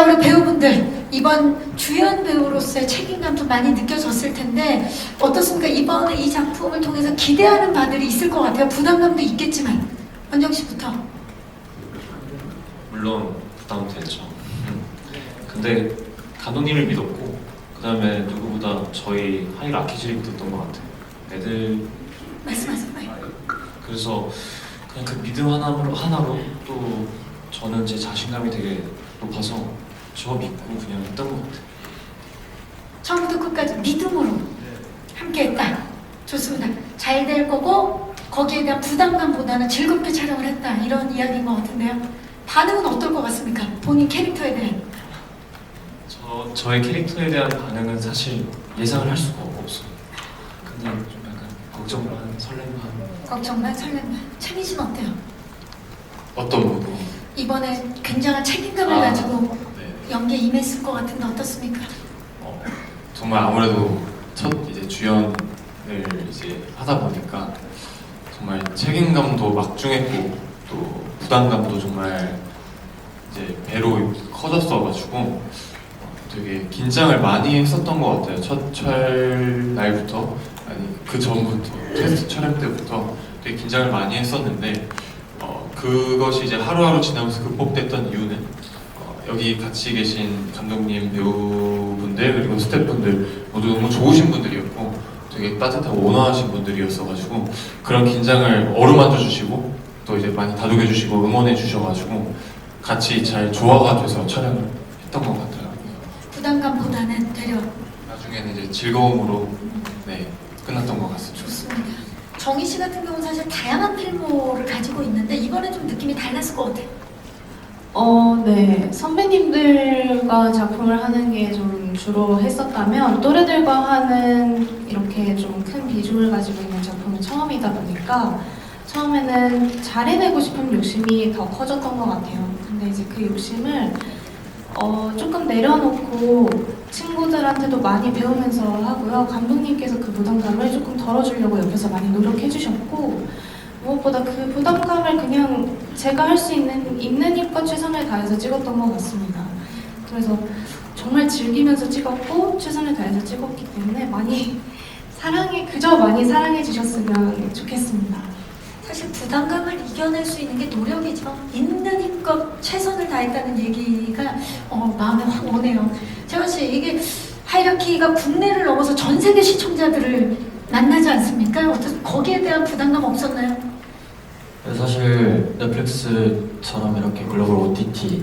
자, 우리 배우분들 이번 주연 배우로서의 책임감도 많이 느껴졌을 텐데 어떻습니까? 이번에 이 작품을 통해서 기대하는 바들이 있을 것 같아요. 부담감도 있겠지만 원정 씨부터. 물론 부담됐죠. 근데 감독님을 믿었고 그 다음에 누구보다 저희 하이를 아끼지 못했던 것 같아요. 애들 말씀하세요. 네. 그래서 그냥 그 믿음 하나로 하나로 또 저는 제 자신감이 되게 높아서 저 믿고 그냥 했던 것 같아요. 처음부터 끝까지 믿음으로 함께했다. 좋습니다. 잘 될 거고 거기에 대한 부담감보다는 즐겁게 촬영을 했다. 이런 이야기인 것 같은데요. 반응은 어떨 것 같습니까? 본인 캐릭터에 대한. 저 저의 캐릭터에 대한 반응은 사실 예상을 할 수가 없어요. 그냥 좀 약간 걱정 반 설렘 반 걱정만 설렘만. 채민 씨는 어때요? 어떤 부분? 이번에 굉장한 책임감을 아. 가지고 네. 연기에 임했을 것 같은데 어떻습니까? 어, 정말 아무래도 첫 이제 주연을 이제 하다 보니까 정말 책임감도 막중했고 또 부담감도 정말 이제 배로 커졌어가지고 어, 되게 긴장을 많이 했었던 것 같아요. 첫 촬날부터 아니 그 전부터 테스트 촬영 때부터 되게 긴장을 많이 했었는데 어, 그것이 이제 하루하루 지나면서 극복됐던 이유는 어, 여기 같이 계신 감독님, 배우분들 그리고 스태프분들 모두 너무 좋으신 분들이었고 되게 따뜻하고 온화하신 분들이었어가지고 그런 긴장을 어루만져 주시고 또 이제 많이 다독여 주시고 응원해 주셔가지고 같이 잘 조화가 돼서 촬영을 했던 것 같아요. 부담감보다는 되려 나중에는 이제 즐거움으로 네 끝났던 것 같습니다. 좋습니다. 정희 씨 같은 경우는 사실 다양한 필모를 가지고 있는데 이번에 좀 느낌이 달랐을 것 같아요. 어, 네. 선배님들과 작품을 하는 게 좀 주로 했었다면 또래들과 하는 이렇게 좀 큰 비중을 가지고 있는 작품은 처음이다 보니까 처음에는 잘해내고 싶은 욕심이 더 커졌던 것 같아요. 근데 이제 그 욕심을 어, 조금 내려놓고 친구들한테도 많이 배우면서 하고요. 감독님께서 그 부담감을 조금 덜어주려고 옆에서 많이 노력해 주셨고 무엇보다 그 부담감을 그냥 제가 할 수 있는 있는 힘껏 최선을 다해서 찍었던 것 같습니다. 그래서 정말 즐기면서 찍었고 최선을 다해서 찍었기 때문에 많이 사랑해 그저 많이 사랑해 주셨으면 좋겠습니다. 사실 부담감을 이겨낼 수 있는 게 노력이죠. 있는 힘껏 최선을 다했다는 얘기가 어, 마음에 확 오네요. 재원 씨, 이게 하이라키가 국내를 넘어서 전 세계 시청자들을 만나지 않습니까? 어떻게 거기에 대한 부담감 없었나요? 네, 사실 넷플릭스처럼 이렇게 글로벌 OTT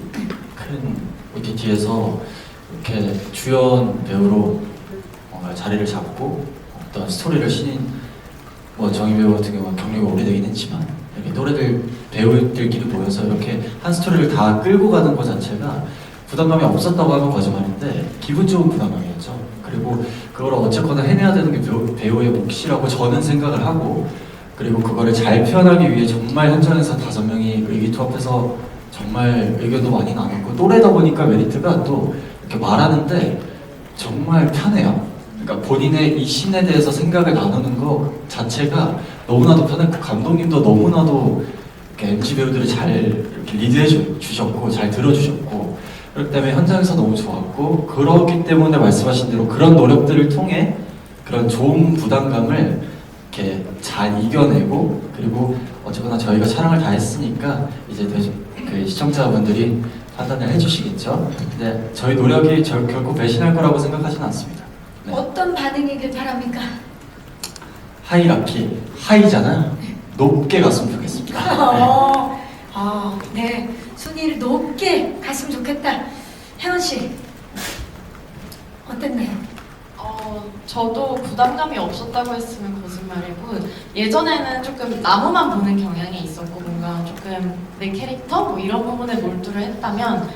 큰 OTT에서 이렇게 주연 배우로 뭔가 자리를 잡고 어떤 스토리를 신인 뭐 정희 배우 같은 경우는 경력이 오래되긴 했지만 이렇게 또래들 배우들끼리 모여서 이렇게 한 스토리를 다 끌고 가는 것 자체가 부담감이 없었다고 하면 거짓말인데 기분 좋은 부담감이었죠. 그리고 그걸 어쨌거나 해내야 되는 게 배우, 배우의 몫이라고 저는 생각을 하고 그리고 그거를 잘 표현하기 위해 정말 현장에서 다섯 명이 의기투합해서 정말 의견도 많이 나눴고 또래다 보니까 메리트가 또 이렇게 말하는데 정말 편해요. 그러니까 본인의 이 신에 대해서 생각을 나누는 거 자체가 너무나도 편한 그 감독님도 너무나도 이렇게 MG 배우들을 잘 이렇게 리드해 주- 주셨고 잘 들어주셨고 그렇기 때문에 현장에서 너무 좋았고 그렇기 때문에 말씀하신 대로 그런 노력들을 통해 그런 좋은 부담감을 이렇게 잘 이겨내고 그리고 어쨌거나 저희가 촬영을 다 했으니까 이제 대- 그 시청자분들이 판단을 해주시겠죠. 근데 저희 노력이 절, 결코 배신할 거라고 생각하지는 않습니다. 네. 어떤 반응이길 바랍니까? 하이라키 하이잖아요. 높게 갔으면 좋겠습니다. 어, 어, 네. 순위를 높게 갔으면 좋겠다. 혜원 씨, 어땠나요? 어, 저도 부담감이 없었다고 했으면 거짓말이고 예전에는 조금 나무만 보는 경향이 있었고 뭔가 조금 내 캐릭터 뭐 이런 부분에 몰두를 했다면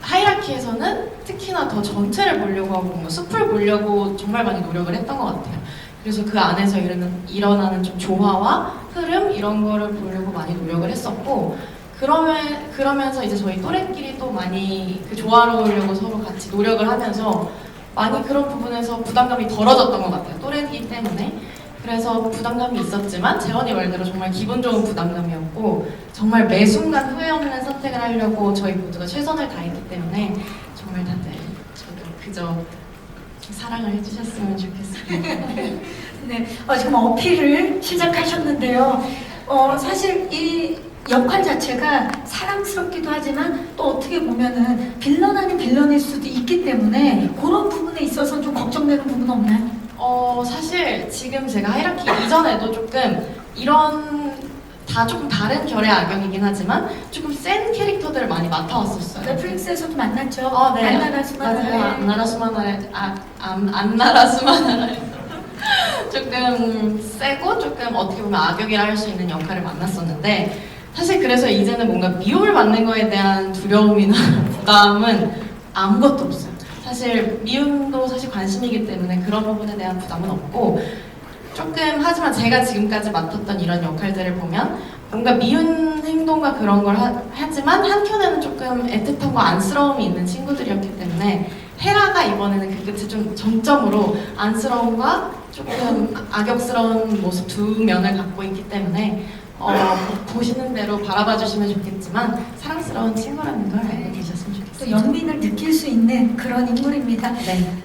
하이라키에서는 특히나 더 전체를 보려고 하고 뭔가 숲을 보려고 정말 많이 노력을 했던 것 같아요. 그래서 그 안에서 일어나는, 일어나는 좀 조화와 흐름 이런 거를 보려고 많이 노력을 했었고 그러면 그러면서 이제 저희 또래끼리 또 많이 그 조화로우려고 서로 같이 노력을 하면서 많이 그런 부분에서 부담감이 덜어졌던 것 같아요. 또래이기 때문에. 그래서 부담감이 있었지만 재원이 말대로 정말 기분 좋은 부담감이었고 정말 매 순간 후회 없는 선택을 하려고 저희 모두가 최선을 다했기 때문에 정말 다들 저도 그저 사랑을 해주셨으면 좋겠습니다. 네, 어, 지금 어필을 시작하셨는데요. 어, 사실 이 역할 자체가 사랑스럽기도 하지만 또 어떻게 보면은 빌런 아닌 빌런일 수도 있기 때문에 그런 부분에 있어서 좀 걱정되는 부분 없나요? 어, 사실 지금 제가 하이라키 이전에도 조금 이런 다 조금 다른 결의 악역이긴 하지만 조금 센 캐릭터들을 많이 맡아왔었어요. 넷플릭스에서도 만났죠. 어, 네. 안나라수만 맞아요. 안나라 수마나라 아, 안, 안나라 수마나라 조금 세고 조금 어떻게 보면 악역이라 할 수 있는 역할을 만났었는데 사실 그래서 이제는 뭔가 미움을 받는 거에 대한 두려움이나 부담은 아무것도 없어요. 사실 미움도 사실 관심이기 때문에 그런 부분에 대한 부담은 없고 조금 하지만 제가 지금까지 맡았던 이런 역할들을 보면 뭔가 미운 행동과 그런 걸 하, 하지만 한켠에는 조금 애틋함과 안쓰러움이 있는 친구들이었기 때문에 헤라가 이번에는 그 끝에 좀 정점으로 안쓰러움과 조금 악역스러운 모습 두 면을 갖고 있기 때문에 어, 보시는 대로 바라봐 주시면 좋겠지만 사랑스러운 친구라는 걸 알고 계셨으면 또 좋겠어요. 연민을 느낄 수 있는 그런 인물입니다. 네.